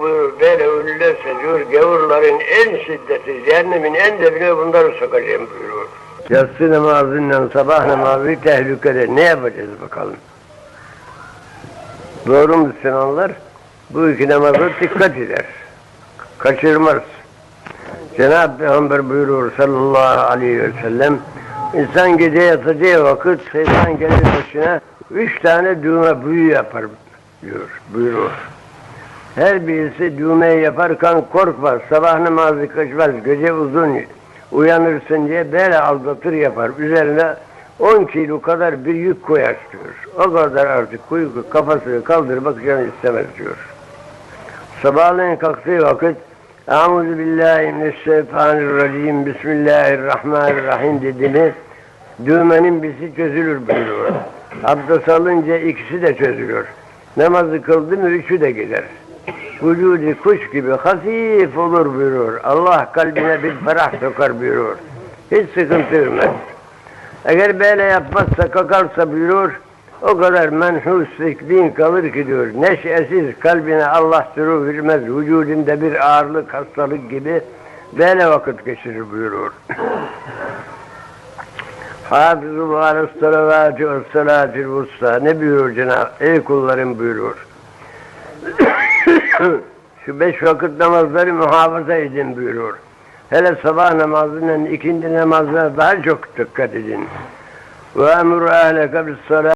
buyurur, böyle ölürlerse diyor, gavurların en şiddeti, cehennemin en dibine bunları sokacağım buyuruyor. Yatsı namazıyla sabah namazı tehlikede ne yapacağız bakalım? Doğru Müslümanlar bu iki namaza dikkat eder. Kaçırmaz. Cenab-ı Peygamber buyuruyor sallallahu aleyhi ve sellem insan gece yatacağı vakit şeytan gelir başına üç tane düğme büyü yapar diyor, buyuruyor. Her birisi düğmeyi yaparken korkmaz, sabah namazı kaçmaz, gece uzun uyanırsın diye böyle aldatır yapar. Üzerine 10 kilo kadar bir yük koyar diyor. O kadar artık uyku kafasını kaldırmak canı istemez diyor. Sabahleyin kalktığı vakit Euzu billahi mineşşeytanirracim Bismillahirrahmanirrahim dedi mi düğmenin birisi çözülür buyuruyor. Abdest alınca ikisi de çözülür. Namazı kıldı mı üçü de gider. Vücudu kuş gibi hafif olur buyuruyor. Allah kalbine bir ferah sokar buyuruyor. Hiç sıkıntı vermez. Eğer böyle yapmazsa kakarsa buyuruyor, o kadar menhus zikrin kalır ki diyor. Neşesiz kalbine Allah sürü vermez. Vücudunda bir ağırlık, hastalık gibi böyle vakit geçirir buyuruyor. Hafızul aleyhi salavati ve salatil vusta. Ne buyuruyor Cenab-ı Ey kullarım buyuruyor. Şu beş vakit namazları muhafaza edin buyuruyor. Hele sabah namazının ikindi namazına daha çok dikkat edin. Ve emru ehleke bis